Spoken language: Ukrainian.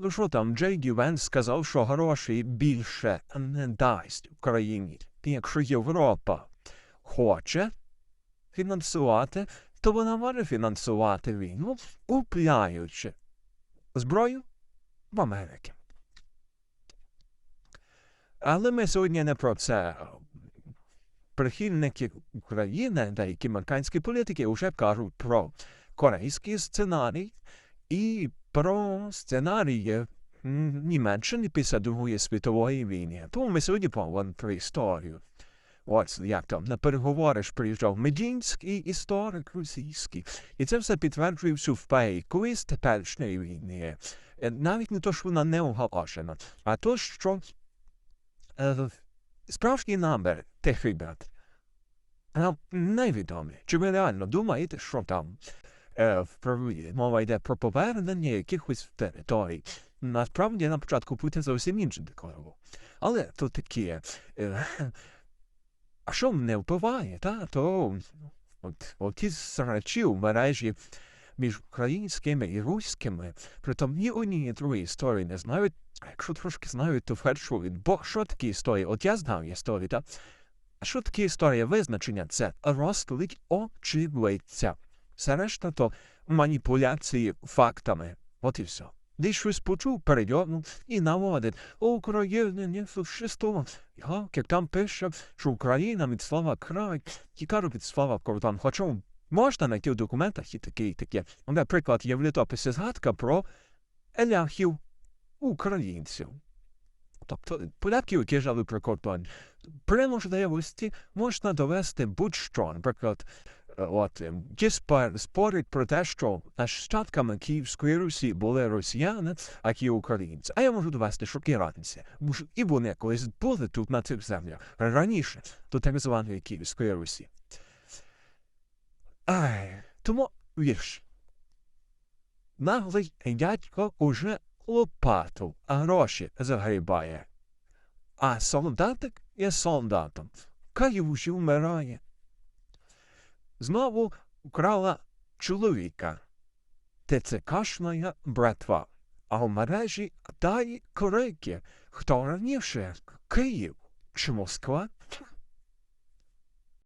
Ну що там, Джей Гювен сказав, що грошей більше не дасть Україні. Якщо Європа хоче фінансувати, то вона може фінансувати війну, купляючи зброю в Америці. Але ми сьогодні не про це. Прихильники України, деякі американські політики вже кажуть про корейський сценарій і про сценарії Німеччини після Другої світової війни. Тому ми сьогодні поговоримо про історію. От як там на переговори ж приїжджав Медінський історик російський. І це все підтверджує всю фейковість теперішньої війни. Е, Навіть не то, що вона не оголошена, а то, що е, справжній намір тих ребят невідомі. Чи ви реально думаєте, що там мова йде про повернення якихось територій? Насправді на початку Путін зовсім інше декларував. Але то таке. Е, а що не впливає, та? то от, от ті срачі в мережі між українськими і руськими, притом ні одні, ні другої історії не знають, якщо трошки знають, то першу, бо що такі історії? От я знав історії, та? Що таке історія визначення? Це розклик очевидця. Все решта то маніпуляції фактами. От і все. Десь щось почув, передьорнув і наводить. Україна не. Я, як там пише, що Україна від слова край, кажуть від слова кордон. Хоча можна знайти в документах і таке, і таке. Наприклад, є в літописі згадка про еляхів українців. Тобто поляки, які жили при кордоні, при можливості можна довести будь-що. Наприклад, от ті спор- спорять про те, що нащадками Київської Русі були росіяни, а ті українці. А я можу довести, що іранці. Бо І вони колись були тут на цих землях раніше до так званої Київської Русі. Ай, тому вірш. Наглий дядько уже лопату, а гроші загрібає. А солдатик є солдатом. Каюші вмирає. Знову вкрала чоловіка. ТЦКшна братва. А в мережі дає корейки. Хто раніше? Київ чи Москва?